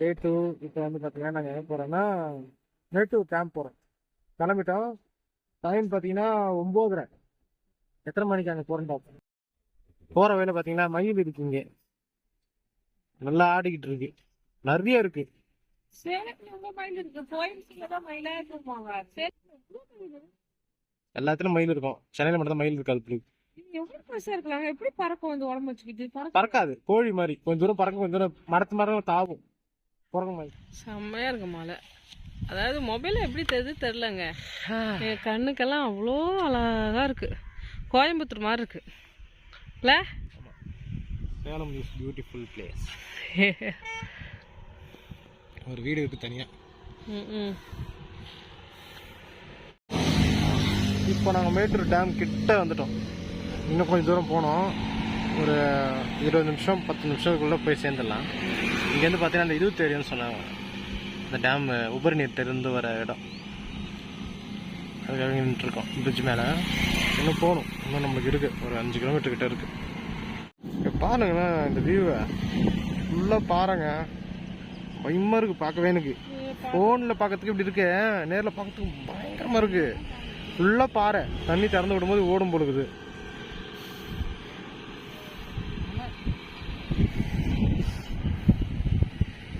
டே two இப்போ வந்து பார்த்தீங்கன்னா நாங்கள் எங்கே போகிறோன்னா நேட்டிவ் கேம்ப் போகிறோம் கிளம்பிட்டோம். டைம் பார்த்தீங்கன்னா ஒம்போதரை. எத்தனை மணிக்கு அங்கே போகிறோன்னு பார்ப்போம் போகிற வேலை பார்த்தீங்கன்னா மயில் இருக்கு இங்கே. நல்லா ஆடிக்கிட்டு இருக்கு. நிறைய இருக்கு? எல்லாத்துலயும் மயில் இருக்கும். சென்னையில் மட்டும் தான் மயில் இருக்காது புள்ளி எப்படி பறக்கும்? வந்து உடம்பு வச்சுக்கிட்டு பறக்க பறக்காது. கோழி மாதிரி. கொஞ்சம் தூரம் பறக்கும் கொஞ்சம் தூரம் மரத்து மரம் தாவும். பிறக்க மாதிரி. செம்மையா இருக்கு மலை. அதாவது மொபைல் எப்படி தெரியுது தெரிலங்க என் கண்ணுக்கெல்லாம் அவ்வளோ அழகா இருக்கு. கோயம்புத்தூர் மாதிரி இருக்கு. இல்ல? சேலம் இஸ் பியூட்டிஃபுல் பிளேஸ் ஒரு வீடு இருக்கு தனியா. ம், ம். இப்போ நாங்கள் மேட்டூர் டேம் கிட்ட வந்துட்டோம். இன்னும் கொஞ்சம் தூரம் போனோம். ஒரு இருபது நிமிஷம் பத்து நிமிஷத்துக்குள்ளே போய் சேர்ந்துடலாம். இங்கேருந்து பார்த்தீங்கன்னா அந்த இது தெரியும்னு சொன்னாங்க. இந்த டேம் உபரி நீர் தெரிந்து வர இடம். அதுக்காக நின்றுருக்கோம் பிரிட்ஜ் மேலே. இன்னும் போகணும். இன்னும் நம்மளுக்கு இருக்குது ஒரு அஞ்சு கிலோமீட்டர் கிட்ட இருக்குது இங்கே இந்த வியூவை ஃபுல்லாக பாருங்க. பயமாக இருக்குது பார்க்கவே எனக்கு. ஃபோனில் பார்க்கறதுக்கு இப்படி இருக்கு. நேரில் பார்க்கறதுக்கு பயங்கரமாக இருக்கு. ஃபுல்லாக பாறை. தண்ணி திறந்து விடும்போது ஓடும் போடுக்குது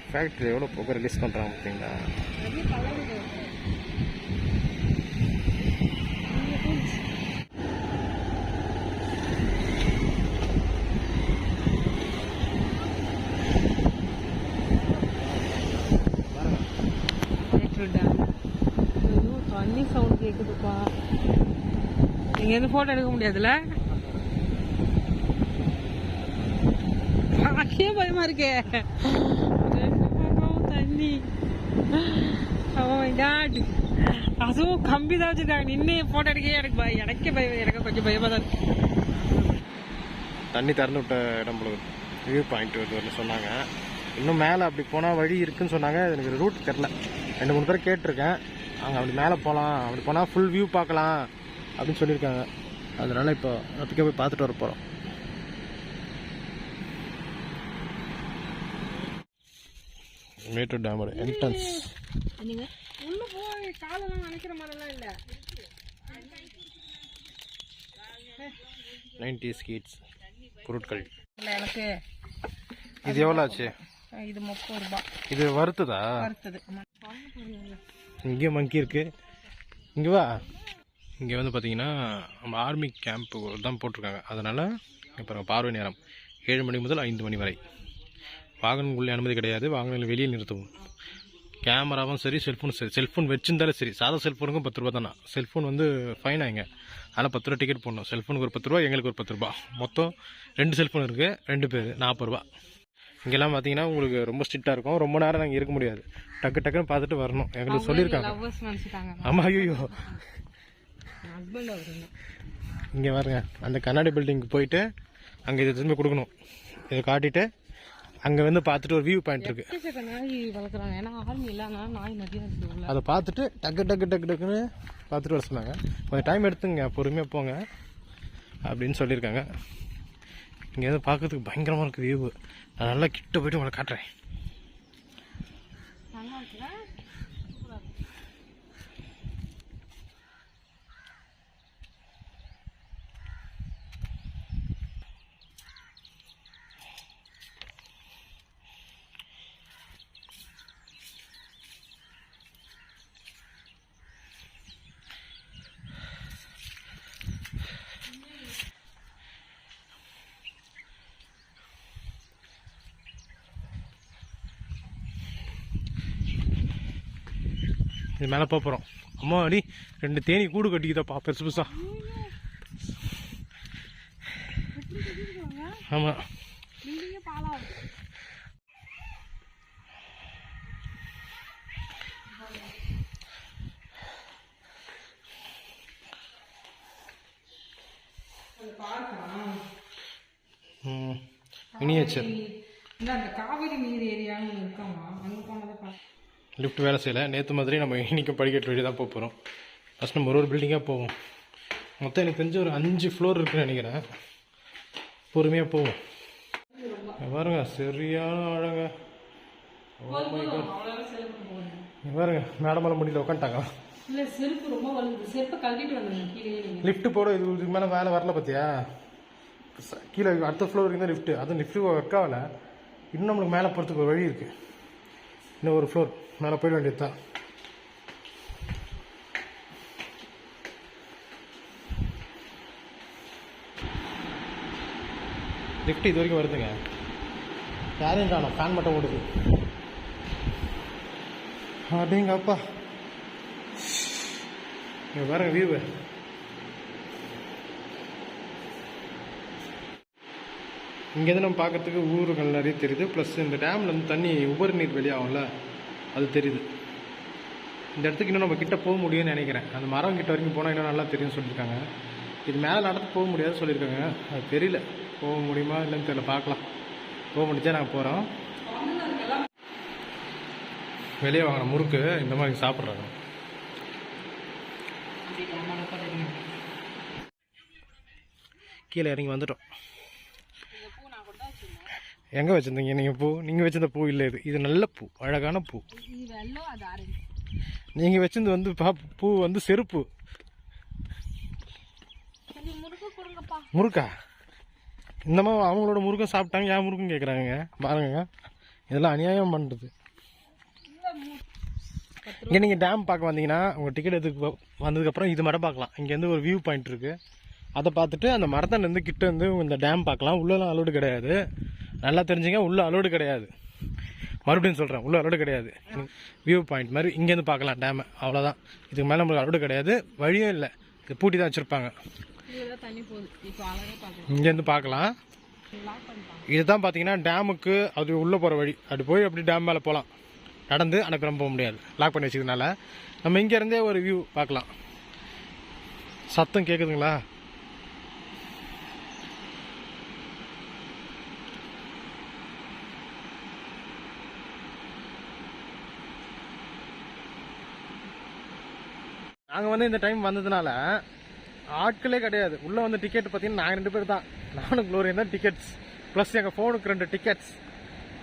ஃபேக்ட்ரி எவ்வளோ புகை ரிலீஸ் பண்ணுறாங்க பார்த்தீங்களா? மேட்டூர் டேம் ஐயோ தண்ணி சவுண்ட் கேட்குதுப்பா நீங்கள் எந்த ஃபோட்டோ எடுக்க முடியாதுல்ல? பார்க்கவே பயமா இருக்கே. நீ தண்ணி அதுவும் கம்பி தான் வச்சிருக்காங்க நின்று போட்டோ எடுக்கவே எனக்கு பய எனக்கே பயம் எனக்கு கொஞ்சம் பயமாக தான் இருக்கு தண்ணி திறந்து விட்ட இடம் போல வியூ பாயிண்ட் வருதுன்னு சொன்னாங்க. இன்னும் மேலே அப்படி போனால் வழி இருக்குன்னு சொன்னாங்க. எனக்கு ரூட் தெரில ரெண்டு மூணு பேர் கேட்டிருக்கேன். அங்கே அப்படி மேலே போகலாம் அப்படி போனால் ஃபுல் வியூ பார்க்கலாம் அப்படின்னு சொல்லியிருக்காங்க. அதனால் இப்போ அதுக்கே போய் பார்த்துட்டு வர போகிறோம் மேட்டூர் டேமோட என்ட்ரன்ஸ் உள்ள போய் காலெல்லாம் நினைக்கிற மாதிரிலாம் இல்லை. நைன்டி ஸ்கீட்ஸ் பொருட்கள். எனக்கு இது எவ்வளோ ஆச்சு? இது முப்பது ரூபாய் இது வறுத்ததா வறுத்தது இங்கேயும் மங்கி இருக்கு. இங்கே வா. இங்கே வந்து பார்த்தீங்கன்னா நம்ம ஆர்மி கேம்ப்பு தான் போட்டிருக்காங்க. அதனால் இப்போ பார்வை நேரம். ஏழு மணி முதல் ஐந்து மணி வரை. வாகனம் உள்ளே அனுமதி கிடையாது. வாகனங்களை வெளியே நிறுத்தவும். கேமராவும் சரி செல்ஃபோனும் சரி. செல்ஃபோன் வச்சிருந்தாலும் சரி. சாதா செல்ஃபோனுக்கும் பத்து ரூபா தானே? செல்ஃபோன் வந்து ஃபைன் ஆகிங்க அதனால் பத்து ரூபா டிக்கெட் போடணும். செல்ஃபோனுக்கு ஒரு பத்து ரூபா எங்களுக்கு ஒரு பத்து ரூபா. மொத்தம் ரெண்டு செல்ஃபோன் இருக்குது ரெண்டு பேர். நாற்பது ரூபா. இங்கெல்லாம் பார்த்தீங்கன்னா உங்களுக்கு ரொம்ப ஸ்ட்ரிக்டாக இருக்கும். ரொம்ப நேரம் நாங்கள் இருக்க முடியாது. டக்கு டக்குன்னு பார்த்துட்டு வரணும். எங்களுக்கு சொல்லியிருக்காங்க. ஆமாம் ஐயோ இங்கே பாருங்க. அந்த கண்ணாடி பில்டிங்க்கு போயிட்டு அங்கே இதை திரும்பி கொடுக்கணும். இதை காட்டிட்டு அங்கே வந்து பார்த்துட்டு ஒரு வியூ பாயிண்ட் இருக்குது எக்கச்சக்க நாய் வளர்க்குறாங்க. ஏன்னா ஆர்மி இல்லைன்னா நாய் நிறைய இருக்கு அதை பார்த்துட்டு டக்கு டக்கு டக்கு டக்குன்னு பார்த்துட்டு வர சொன்னாங்க. கொஞ்சம் டைம் எடுத்துங்க பொறுமையாக போங்க அப்படின்னு சொல்லியிருக்காங்க. இங்கே வந்து பார்க்கறதுக்கு பயங்கரமாக இருக்குது வியூ நான் நல்லா கிட்ட போயிட்டு உங்களை காட்டுறேன் நல்லா இருக்குல்ல இது மேலே போகிறோம் அம்மா அடி ரெண்டு தேனி கூடு கட்டிக்குதாப்பா பெருசு பெருசா. ஆமாம் மினியேச்சர் இந்த அந்த காவிரி நீர் ஏரியான்னு ஒன்று இருக்காமா அங்கே போனதை பார்த்து. லிஃப்ட் வேலை செய்யலை. நேற்று மாதிரி நம்ம இன்றைக்கும் படிக்கட்டு வழி தான் போக போகிறோம் ஃபஸ்ட் நம்ம ஒரு ஒரு பில்டிங்காக போவோம். மொத்தம் எனக்கு தெரிஞ்சு ஒரு அஞ்சு ஃப்ளோர் இருக்குன்னு நினைக்கிறேன். பொறுமையாக போவோம். பாருங்க சரியான போடுங்க இங்க பாருங்க மேடம் மேலே முடியல உட்காந்துட்டாங்க லிஃப்ட் போட இது இதுக்கு மேலே மேலே வரல பார்த்தியா கீழே அடுத்த ஃப்ளோர் தான் லிஃப்ட் அதுவும் லிஃப்ட் ஒர்க் ஆகல. இன்னும் நம்மளுக்கு மேலே போகிறதுக்கு ஒரு வழி இருக்குது இன்னும் ஒரு ஃப்ளோர் மேலே போயிட வேண்டியது தான். லிஃப்ட் இது வரைக்கும் வருதுங்க. யாரையும் காணும். ஃபேன் மட்டும் ஓடுது. அப்படிங்க அப்பா இங்கே பாருங்க வியூவு இங்கேருந்து நம்ம பார்க்குறதுக்கு ஊர்கள் நிறைய தெரியுது. ப்ளஸ் இந்த டேமில் வந்து தண்ணி உபரி நீர் வெளியாகும்ல அது தெரியுது. இந்த இடத்துக்கு இன்னும் நம்ம கிட்ட போக முடியும்னு நினைக்கிறேன். அந்த மரம் கிட்ட வரைக்கும் போனால் இன்னும் நல்லா தெரியும்னு சொல்லியிருக்காங்க. இது மேலே நடந்து போக முடியாதுன்னு சொல்லியிருக்காங்க. அது தெரியல. போக முடியுமா இல்லைன்னு தெரியல. பார்க்கலாம். போக முடிச்சா நாங்கள் போகிறோம் வெளியே வாங்கின முறுக்கு இந்த மாதிரி சாப்பிட்றாங்க. கீழே இறங்கி வந்துட்டோம். எங்கே வச்சுருந்தீங்க? நீங்கள் பூ? நீங்கள் வச்சிருந்த பூ இல்லை இது. இது நல்ல பூ. அழகான பூ. நீங்கள் வச்சிருந்து வந்து பா பூ வந்து செருப்பு. முறுக்கா இந்த மாதிரி அவங்களோட முறுக்கம் சாப்பிட்டாங்க ஏன் முறுக்கும் கேட்குறாங்க பாருங்க இதெல்லாம் அநியாயம் பண்ணுறது இங்கே நீங்கள் டேம் பார்க்க வந்தீங்கன்னா உங்கள் டிக்கெட் எடுத்து வந்ததுக்கப்புறம் இது மட்டும் பார்க்கலாம். இங்கேருந்து ஒரு வியூ பாயிண்ட் இருக்குது அதை பார்த்துட்டு அந்த மரத்தாண்டேருந்து கிட்ட வந்து இந்த டேம் பார்க்கலாம். உள்ளெல்லாம் அலோடு கிடையாது. நல்லா தெரிஞ்சுங்க உள்ள அலோடு கிடையாது. மறுபடியும் சொல்கிறேன் உள்ள அலோடு கிடையாது. வியூ பாயிண்ட் மாதிரி இங்கேருந்து பார்க்கலாம் டேமு அவ்வளோதான் இதுக்கு மேலே நம்மளுக்கு அலோடு கிடையாது. வழியும் இல்லை. இது பூட்டி தான் வச்சுருப்பாங்க. இங்கேருந்து பார்க்கலாம். இதுதான் பார்த்தீங்கன்னா டேமுக்கு அது உள்ளே போகிற வழி. அப்படி போய் அப்படி டேம் மேலே போகலாம் நடந்து அனுப்புறம் போக முடியாது. லாக் பண்ணி வச்சதுனால நம்ம இங்கேருந்தே ஒரு வியூ பார்க்கலாம். சத்தம் கேட்குதுங்களா அங்கே வந்து இந்த டைம் வந்ததுனால ஆட்களே கிடையாது. உள்ளே வந்து டிக்கெட் பார்த்தீங்கன்னா நாங்கள் ரெண்டு பேர் தான். நானும் க்ளோரியன் தான் டிக்கெட்ஸ் ப்ளஸ் எங்கள் ஃபோனுக்கு ரெண்டு டிக்கெட்ஸ்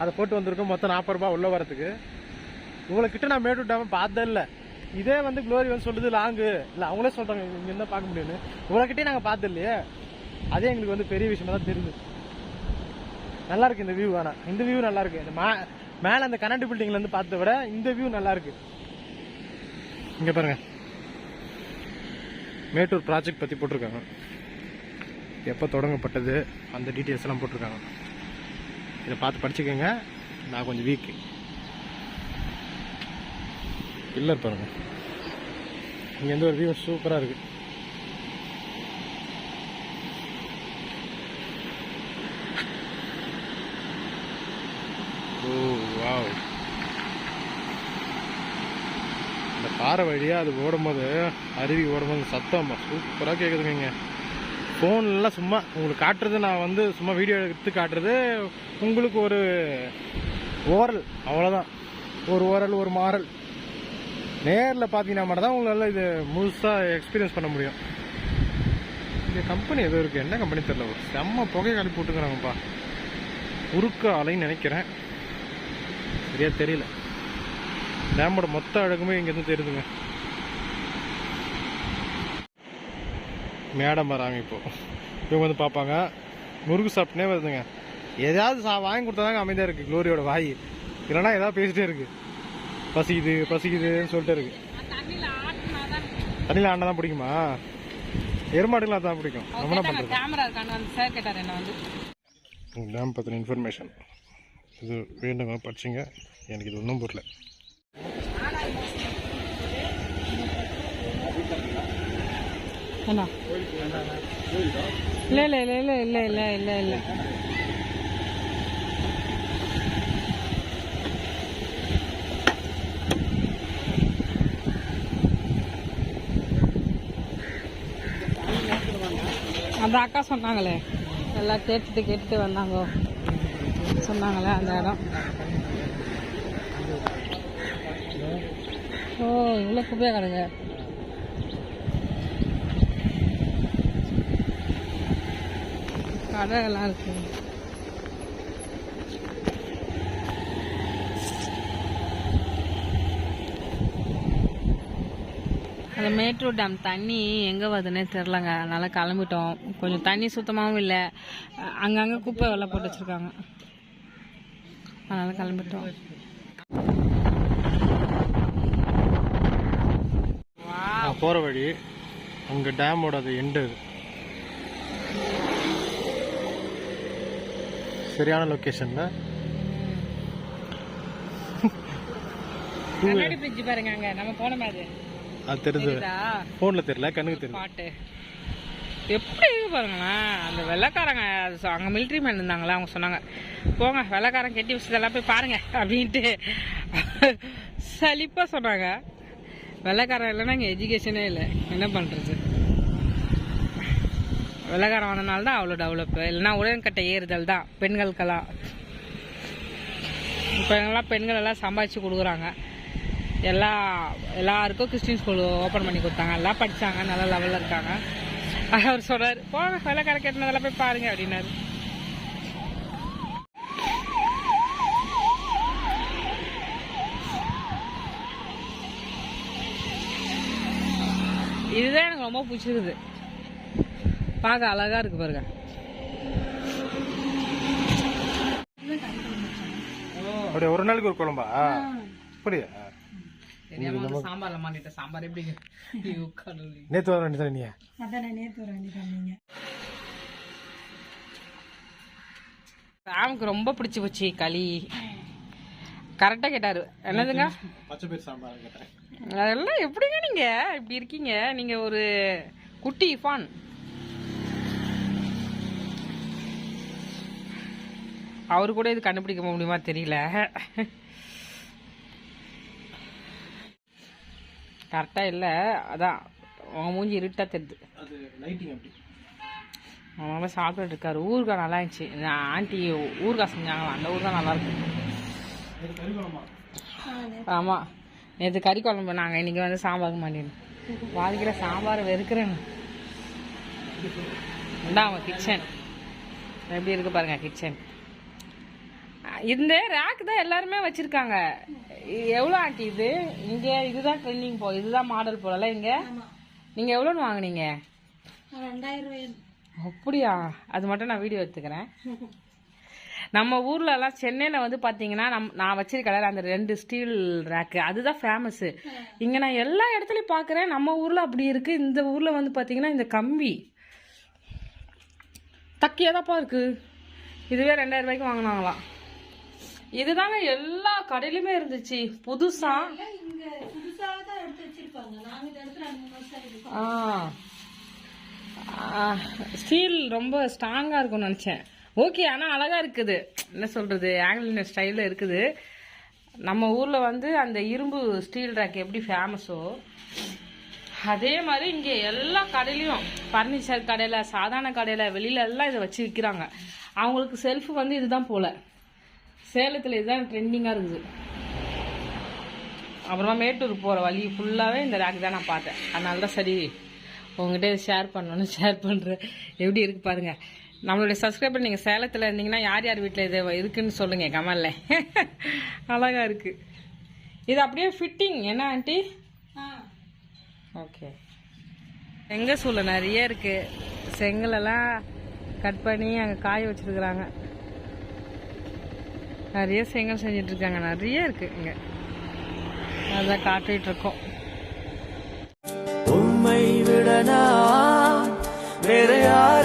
அதை போட்டு வந்திருக்கோம். மொத்தம் நாற்பது ரூபாய் உள்ளே வரதுக்கு உங்களை கிட்ட நான் மேட்டூர் விட்டாமல் பார்த்ததே இல்லை. இதே வந்து க்ளோரி வந்து சொல்லுது லாங்கு. இல்லை அவங்களே சொல்கிறாங்க இங்கே இருந்தால் பார்க்க முடியும்னு. இவ்வளோ நாங்கள் பார்த்தது இல்லையே. அதே எங்களுக்கு வந்து பெரிய விஷயமா தான் தெரியுது நல்லா இருக்கு இந்த வியூ ஆனால் இந்த வியூ நல்லா இருக்கு. இந்த மா மேலே அந்த கரண்ட் பில்டிங்லேருந்து இருந்து விட இந்த வியூ நல்லா இருக்கு. இங்கே பாருங்கள் மேட்டூர் ப்ராஜெக்ட் பற்றி போட்டிருக்காங்க. எப்போ தொடங்கப்பட்டது அந்த டீட்டெயில்ஸ் எல்லாம் போட்டிருக்காங்க. இதை பார்த்து படிச்சுக்கோங்க. நான் கொஞ்சம் வீக்கு பில்லர் பாருங்கள் இங்கேருந்து ஒரு வியூ சூப்பராக இருக்குது ஓ வாவ் இந்த பாறை வழியாக அது ஓடும்போது அருவி ஓடும்போது சத்தம் சூப்பராக கேட்குதுங்க ஃபோன்லாம் சும்மா உங்களுக்கு காட்டுறது நான் வந்து சும்மா வீடியோ எடுத்து காட்டுறது உங்களுக்கு ஒரு ஓரல் அவ்வளோதான் ஒரு ஓரல் ஒரு மாறல். நேரில் பார்த்தீங்கன்னா மட்டும் தான் உங்களால் இது முழுசாக எக்ஸ்பீரியன்ஸ் பண்ண முடியும். இந்த கம்பெனி எதுவும் இருக்குது என்ன கம்பெனி தெரியல. ஒரு செம்ம புகை கழிப்பு விட்டுக்கிறாங்கப்பா உருக்க அலைன்னு நினைக்கிறேன். சரியாக தெரியல. டேமோட மொத்த அழகுமே இங்கேருந்து தெரியுதுங்க. மேடம் வராங்க இப்போ. இவங்க வந்து பார்ப்பாங்க. முருகு சாப்பிட்டுனே வருதுங்க. எதாவது சா வாங்கி கொடுத்தாதாங்க அமைதியாக இருக்குது க்ளோரியோட வாய். இல்லைன்னா ஏதாவது பேசிட்டே இருக்கு. பசிக்குது பசிக்குதுன்னு சொல்லிட்டு இருக்கு. தண்ணியில் ஆண்டா தான் பிடிக்குமா? எருமாடுலாம் தான் பிடிக்கும். நம்ம என்ன பண்ணுறது டேம் பற்றின இன்ஃபர்மேஷன் இது வேண்டுங்க படிச்சிங்க? எனக்கு இது ஒன்றும் புரியல. என்ன இல்லை இல்லை இல்லை இல்லை இல்லை இல்லை இல்லை இல்லை. அந்த அக்கா சொன்னாங்களே எல்லாம் கேட்டுட்டு கேட்டுட்டு வந்தாங்க. சொன்னாங்களே அந்த இடம். ஓ இவ்வளோ குப்பையாக கிடங்க கடைகள்லாம் இருக்குது அந்த மேட்ரூ டேம் தண்ணி எங்கே வருதுன்னே தெரிலங்க அதனால் கிளம்பிட்டோம். கொஞ்சம் தண்ணி சுத்தமாகவும் இல்லை. அங்கங்கே குப்பை வெள்ளை போட்டு வச்சுருக்காங்க. அதனால் கிளம்பிட்டோம். நான் போகிற வழி அங்கே டேமோட அது. எண்டு சரியான லொக்கேஷனில் கண்ணாடி பிரிட்ஜ் பாருங்க அங்க நம்ம போன மாதிரி அது தெரிஞ்சு ஃபோனில் தெரியல கண்ணுக்கு தெரியுது பாட்டு. எப்படி இருக்கு பாருங்களேன் அந்த வெள்ளைக்காரங்க அது அங்க மிலிட்ரி மேன் இருந்தாங்களா அவங்க சொன்னாங்க போங்க வெள்ளைக்காரன் கெட்டி வச்சதெல்லாம் போய் பாருங்க அப்படின்ட்டு. சலிப்பா சொன்னாங்க. வெள்ளைக்காரன் இல்லைன்னா இங்கே எஜுகேஷனே இல்லை. என்ன பண்ணுறது வெள்ளைக்காரன் வந்தனால தான் அவ்வளோ டெவலப்பு இல்லைன்னா உடன்கட்டை ஏறுதல் தான் பெண்களுக்கெல்லாம். இப்போ எல்லாம் பெண்கள் எல்லாம் சம்பாதிச்சு கொடுக்குறாங்க. எல்லா எல்லாருக்கும் கிறிஸ்டின் ஸ்கூல் ஓப்பன் பண்ணி கொடுத்தாங்க. எல்லாம் படித்தாங்க நல்ல லெவலில் இருக்காங்க. அவர் சொல்கிறார் போங்க வெள்ளைக்காரன் கட்டினதெல்லாம் போய் பாருங்கள் அப்படின்னாரு. இதுதான் எனக்கு ரொம்ப பிடிச்சிருக்குது பார்க்க அழகா இருக்கு பாருங்க அப்படியே ஒரு நாளைக்கு ஒரு குழம்பா அப்படியா தெரியாம சாம்பார்ல மாட்டிட்ட சாம்பார் எப்படி ஐயோ கடவுளே. நேற்று வர வேண்டியது நீ ராமுக்கு ரொம்ப பிடிச்சி போச்சு களி கரெக்டாக கேட்டார். என்னதுங்க? பச்சை பயிர் சாம்பார் கேட்டேன் அதெல்லாம் எப்படிங்க நீங்கள் இப்படி இருக்கீங்க. நீங்கள் ஒரு குட்டி ஃபான் அவரு கூட இது கண்டுபிடிக்க முடியுமா தெரியல. கரெக்டாக இல்லை. அதான் உன் மூஞ்சி இருட்டாக தெரியுது. அது லைட்டிங் அப்படி அவங்க சாப்பிட்டுட்டு இருக்காரு. ஊறுகாய் நல்லா இருந்துச்சு. ஆண்டி ஊறுகாய் செஞ்சாங்களா? அந்த ஊறுகாய் நல்லா இருக்கு. ஆமாம் நேற்று கறி குழம்பு. நாங்கள் இன்னைக்கு வந்து சாம்பாருக்கு மாட்டினோம் வாழ்க்கையில சாம்பார் வெறுக்கிறேன் இந்தாங்க கிச்சன் எப்படி இருக்கு பாருங்க கிச்சன் இந்த ரேக் தான் எல்லாருமே வச்சிருக்காங்க. எவ்வளோ ஆண்டி இது? இங்க இதுதான் ட்ரெண்டிங் போ இதுதான் மாடல் போலல இங்க? நீங்க எவ்வளோன்னு வாங்குனீங்க? அப்படியா? அது மட்டும் நான் வீடியோ எடுத்துக்கிறேன். நம்ம ஊர்ல எல்லாம் சென்னையில வந்து பாத்தீங்கன்னா நம் நான் வச்சிருக்கல அந்த ரெண்டு ஸ்டீல் ரேக்கு அதுதான் ஃபேமஸ் இங்க நான் எல்லா இடத்துலயும் பாக்குறேன். நம்ம ஊர்ல அப்படி இருக்கு. இந்த ஊர்ல வந்து பாத்தீங்கன்னா இந்த கம்பி. தக்கியாதாப்பா இருக்கு. இதுவே ரெண்டாயிரம் ரூபாய்க்கு வாங்கினாங்களாம். இதுதாங்க எல்லா கடையிலுமே இருந்துச்சு. புதுசா. ஸ்டீல் ரொம்ப ஸ்ட்ராங்கா இருக்கும்னு நினைச்சேன். ஓகே ஆனால் அழகாக இருக்குது. என்ன சொல்கிறது ஆங்கில ஸ்டைலில் இருக்குது. நம்ம ஊரில் வந்து அந்த இரும்பு ஸ்டீல் ரேக் எப்படி ஃபேமஸோ அதே மாதிரி இங்கே எல்லா கடையிலையும் ஃபர்னிச்சர் கடையில் சாதாரண கடையில் வெளியில எல்லாம் இதை வச்சு விற்கிறாங்க அவங்களுக்கு செல்ஃப் வந்து இதுதான் போல. சேலத்தில் இதுதான் ட்ரெண்டிங்காக இருக்குது. அப்புறமா மேட்டூர் போகிற வழி ஃபுல்லாகவே இந்த ரேக் தான் நான் பார்த்தேன். அதனால தான் சரி உங்ககிட்ட ஷேர் பண்ணணும்னு ஷேர் பண்ணுறேன் எப்படி இருக்கு பாருங்கள் நம்மளுடைய சப்ஸ்கிரைபர் நீங்கள் சேலத்தில் இருந்தீங்கன்னா யார் யார் வீட்டில் இது இருக்குன்னு சொல்லுங்கள் கமல்ல. அழகா இருக்கு. இது அப்படியே ஃபிட்டிங் என்ன ஆண்டி ஓகே செங்கல் சூளை நிறைய இருக்கு. செங்கலெல்லாம் கட் பண்ணி அங்கே காய வச்சிருக்கிறாங்க. நிறைய செங்கல் செஞ்சுட்டு இருக்காங்க. நிறைய இருக்கு இங்கே. அதான் காட்டிட்டு இருக்கோம். உம்மை விட நான் வேற யாரை